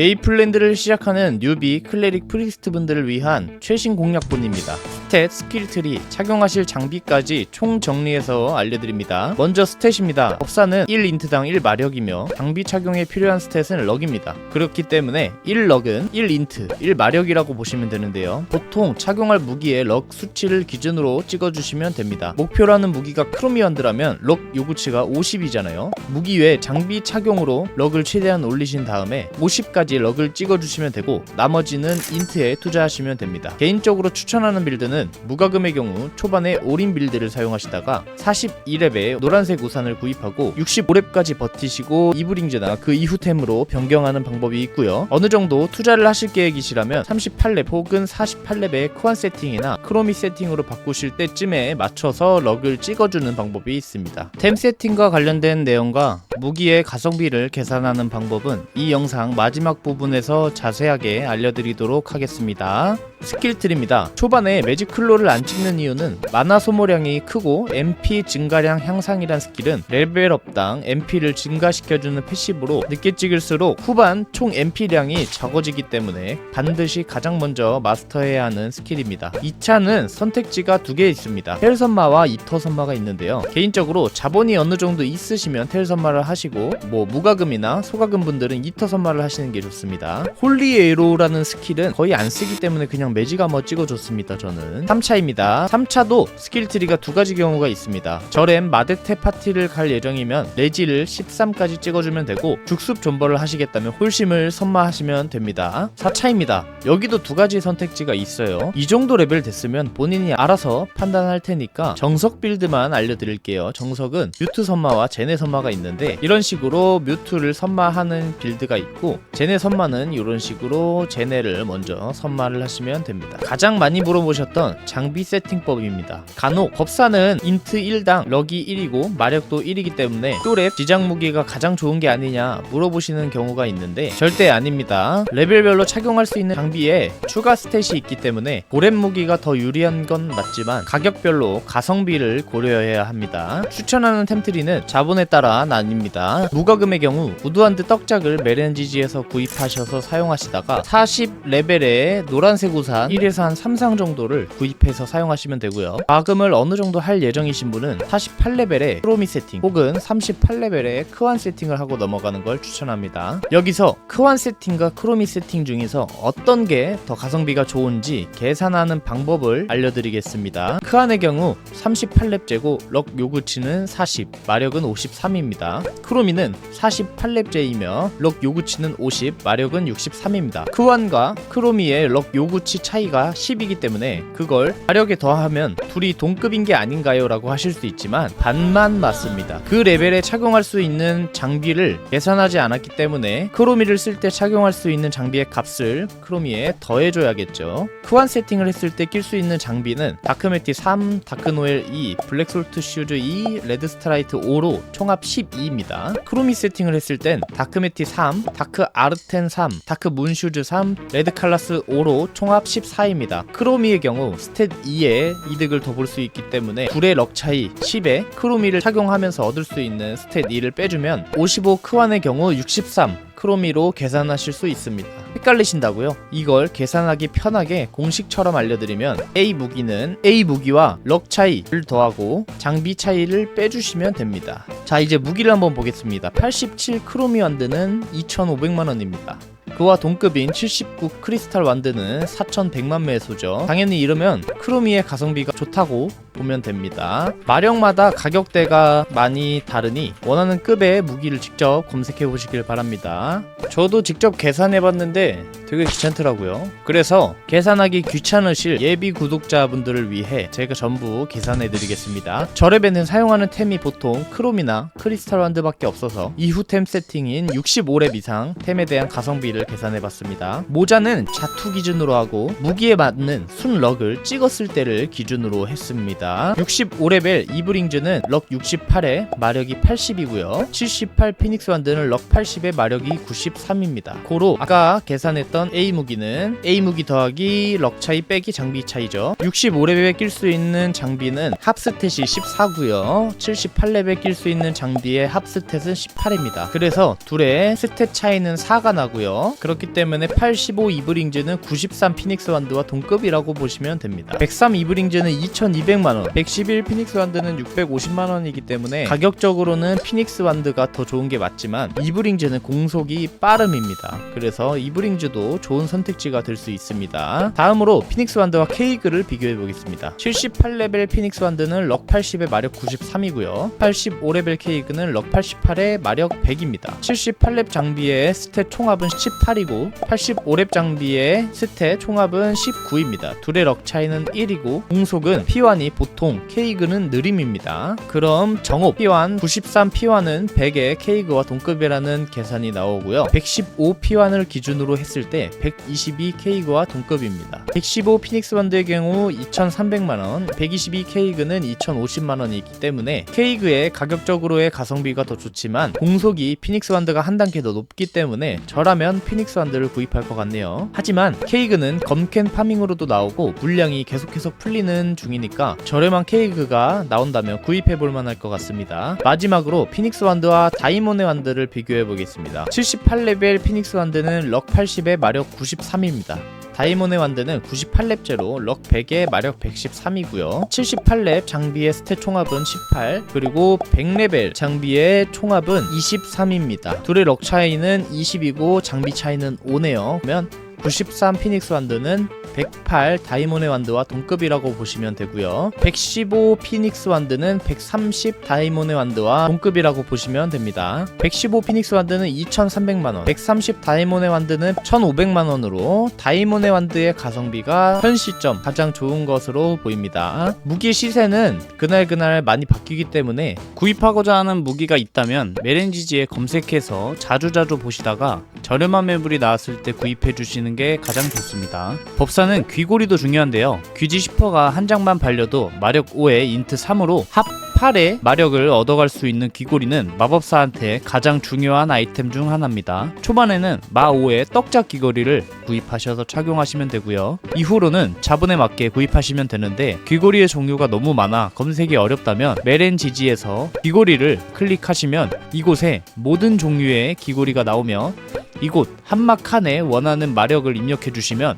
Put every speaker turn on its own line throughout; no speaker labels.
메이플랜드를 시작하는 뉴비 클레릭 프리스트 분들을 위한 최신 공략본입니다. 스탯, 스킬 트리, 착용하실 장비까지 총 정리해서 알려드립니다. 먼저 스탯입니다. 법사는 1인트당 1마력이며 장비 착용에 필요한 스탯은 럭입니다. 그렇기 때문에 1럭은 1인트, 1마력이라고 보시면 되는데요. 보통 착용할 무기의 럭 수치를 기준으로 찍어주시면 됩니다. 목표라는 무기가 크로미언드라면 럭 요구치가 50이잖아요. 무기 외 장비 착용으로 럭을 최대한 올리신 다음에 50까지 럭을 찍어주시면 되고 나머지는 인트에 투자하시면 됩니다. 개인적으로 추천하는 빌드는 무과금의 경우 초반에 올인 빌드를 사용하시다가 42렙에 노란색 우산을 구입하고 65렙까지 버티시고 이브링즈나 그 이후 템으로 변경하는 방법이 있고요. 어느 정도 투자를 하실 계획이시라면 38렙 혹은 48렙의 크완 세팅이나 크로미 세팅으로 바꾸실 때쯤에 맞춰서 럭을 찍어주는 방법이 있습니다. 템 세팅과 관련된 내용과 무기의 가성비를 계산하는 방법은 이 영상 마지막 부분에서 자세하게 알려드리도록 하겠습니다. 스킬 트리입니다. 초반에 매직 클로를 안 찍는 이유는 마나 소모량이 크고 MP 증가량 향상이란 스킬은 레벨업당 MP를 증가시켜주는 패시브로 늦게 찍을수록 후반 총 MP량이 적어지기 때문에 반드시 가장 먼저 마스터해야 하는 스킬입니다. 2차는 선택지가 두 개 있습니다. 텔 선마와 이터 선마가 있는데요. 개인적으로 자본이 어느 정도 있으시면 텔 선마를 하시고 뭐 무과금이나 소과금 분들은 이터 선마를 하시는 게 좋습니다. 홀리 에로라는 스킬은 거의 안 쓰기 때문에 그냥 매지가머 찍어줬습니다. 저는 3차입니다. 3차도 스킬 트리가 두 가지 경우가 있습니다. 저렘 마데테 파티를 갈 예정이면 레지를 13까지 찍어주면 되고 죽습 존버를 하시겠다면 홀심을 선마하시면 됩니다. 4차입니다. 여기도 두 가지 선택지가 있어요. 이 정도 레벨 됐으면 본인이 알아서 판단할 테니까 정석 빌드만 알려드릴게요. 정석은 뮤트 선마와 제네 선마가 있는데 이런 식으로 뮤트를 선마하는 빌드가 있고 제네 선마는 이런 식으로 제네를 먼저 선마를 하시면 됩니다. 가장 많이 물어보셨던 장비 세팅법입니다. 간혹 법사는 인트 1당 럭이 1이고 마력도 1이기 때문에 또랩 지장 무기가 가장 좋은 게 아니냐 물어보시는 경우가 있는데 절대 아닙니다. 레벨별로 착용할 수 있는 장비에 추가 스탯이 있기 때문에 고렙 무기가 더 유리한 건 맞지만 가격별로 가성비를 고려해야 합니다. 추천하는 템트리는 자본에 따라 나뉩니다. 무과금의 경우 우드한드 떡작을 메렌지지에서 구입 하셔서 사용하시다가 40레벨의 노란색 우산 1에서 한 3상 정도를 구입해서 사용하시면 되고요. 과금을 어느 정도 할 예정이신 분은 48레벨의 크로미 세팅 혹은 38레벨의 크완 세팅을 하고 넘어가는 걸 추천합니다. 여기서 크완 세팅과 크로미 세팅 중에서 어떤 게 더 가성비가 좋은지 계산하는 방법을 알려드리겠습니다. 크완의 경우 38렙제고 럭 요구치는 40, 마력은 53입니다. 크로미는 48렙제이며 럭 요구치는 50, 마력은 63입니다. 크완과 크로미의 럭 요구치 차이가 10이기 때문에 그걸 마력에 더하면 둘이 동급인 게 아닌가요? 라고 하실 수 있지만 반만 맞습니다. 그 레벨에 착용할 수 있는 장비를 계산하지 않았기 때문에 크로미를 쓸 때 착용할 수 있는 장비의 값을 크로미에 더해줘야겠죠. 크완 세팅을 했을 때 낄 수 있는 장비는 다크메티 3, 다크노엘 2, 블랙솔트 슈즈 2, 레드스트라이트 5로 총합 12입니다. 크로미 세팅을 했을 땐 다크메티 3, 다크 아르 텐 3, 다크 문슈즈 3, 레드 칼라스 5로 총합 14입니다. 크로미의 경우 스탯 2에 이득을 더 볼 수 있기 때문에 둘의 럭 차이 10에 크로미를 착용하면서 얻을 수 있는 스탯 2를 빼주면 55 크완의 경우 63 크로미로 계산하실 수 있습니다. 헷갈리신다고요? 이걸 계산하기 편하게 공식처럼 알려드리면 A 무기는 A 무기와 럭 차이를 더하고 장비 차이를 빼주시면 됩니다. 자 이제 무기를 한번 보겠습니다. 87 크로미 완드는 2,500만원입니다. 그와 동급인 79 크리스탈 완드는 4,100만 매수죠. 당연히 이러면 크로미의 가성비가 좋다고 보면 됩니다. 마력마다 가격대가 많이 다르니 원하는 급의 무기를 직접 검색해 보시길 바랍니다. 저도 직접 계산해 봤는데 되게 귀찮더라고요. 그래서 계산하기 귀찮으실 예비 구독자분들을 위해 제가 전부 계산해 드리겠습니다. 저랩에는 사용하는 템이 보통 크롬이나 크리스탈 완드밖에 없어서 이후 템 세팅인 65렙 이상 템에 대한 가성비를 계산해 봤습니다. 모자는 자투 기준으로 하고 무기에 맞는 순 럭을 찍었을 때를 기준으로 했습니다. 있습니다. 65레벨 이브링즈는 럭 68에 마력이 80이고요. 78 피닉스 완드는 럭 80에 마력이 93입니다. 고로 아까 계산했던 A 무기는 A 무기 더하기 럭 차이 빼기 장비 차이죠. 65레벨에 낄 수 있는 장비는 합스탯이 14고요. 78레벨 낄 수 있는 장비의 합스탯은 18입니다. 그래서 둘의 스탯 차이는 4가 나고요. 그렇기 때문에 85 이브링즈는 93 피닉스 완드와 동급이라고 보시면 됩니다. 103 이브링즈는 2200만 원, 111 피닉스 완드는 650만원이기 때문에 가격적으로는 피닉스 완드가 더 좋은 게 맞지만 이브링즈는 공속이 빠름입니다. 그래서 이브링즈도 좋은 선택지가 될 수 있습니다. 다음으로 피닉스 완드와 케이그를 비교해 보겠습니다. 78레벨 피닉스 완드는 럭 80에 마력 93이고요. 85레벨 케이그는 럭 88에 마력 100입니다. 78렙 장비의 스탯 총합은 18이고 85렙 장비의 스탯 총합은 19입니다. 둘의 럭 차이는 1이고 공속은 P1이 보통 케이그는 느림입니다. 그럼 정옵 P1 93 P1은 100의 케이그와 동급이라는 계산이 나오고요. 115 P1을 기준으로 했을 때 122 케이그와 동급입니다. 115 피닉스 반드의 경우 2,300만원, 122 케이그는 2,050만원이기 때문에 케이그의 가격적으로의 가성비가 더 좋지만 공속이 피닉스 반드가 한 단계 더 높기 때문에 저라면 피닉스 반드를 구입할 것 같네요. 하지만 케이그는 검캔 파밍으로도 나오고 물량이 계속해서 풀리는 중이니까 저렴한 케이그가 나온다면 구입해 볼 만할 것 같습니다. 마지막으로 피닉스 완드와 다이몬의 완드를 비교해 보겠습니다. 78레벨 피닉스 완드는 럭 80에 마력 93입니다. 다이몬의 완드는 98렙제로 럭 100에 마력 113이고요. 78렙 장비의 스탯 총합은 18, 그리고 100레벨 장비의 총합은 23입니다. 둘의 럭 차이는 20이고 장비 차이는 5네요. 그러면 93 피닉스 완드는 108 다이몬의 완드와 동급이라고 보시면 되고요. 115 피닉스 완드는 130 다이몬의 완드와 동급이라고 보시면 됩니다. 115 피닉스 완드는 2,300만원, 130 다이몬의 완드는 1,500만원으로 다이몬의 완드의 가성비가 현 시점 가장 좋은 것으로 보입니다. 무기 시세는 그날그날 많이 바뀌기 때문에
구입하고자 하는 무기가 있다면 메렌지지에 검색해서 자주자주 보시다가 저렴한 매물이 나왔을 때 구입해 주시는 게 가장 좋습니다. 법사는 귀고리도 중요한데요. 귀지 10%가 한 장만 발려도 마력 5에 인트 3으로 합 8의 마력을 얻어갈 수 있는 귀고리는 마법사한테 가장 중요한 아이템 중 하나입니다. 초반에는 마 5의 떡작 귀고리를 구입하셔서 착용하시면 되고요. 이후로는 자본에 맞게 구입하시면 되는데 귀고리의 종류가 너무 많아 검색이 어렵다면 메렌 지지에서 귀고리를 클릭하시면 이곳에 모든 종류의 귀고리가 나오며 이곳 한막 칸에 원하는 마력을 입력해 주시면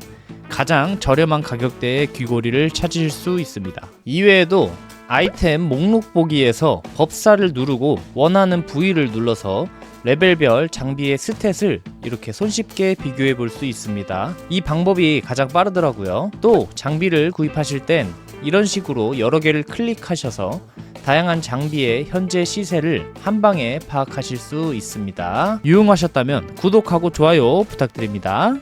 가장 저렴한 가격대의 귀고리를 찾으실 수 있습니다. 이외에도 아이템 목록 보기에서 법사를 누르고 원하는 부위를 눌러서 레벨별 장비의 스탯을 이렇게 손쉽게 비교해 볼 수 있습니다. 이 방법이 가장 빠르더라고요. 또 장비를 구입하실 땐 이런 식으로 여러 개를 클릭하셔서 다양한 장비의 현재 시세를 한 방에 파악하실 수 있습니다. 유용하셨다면 구독하고 좋아요 부탁드립니다.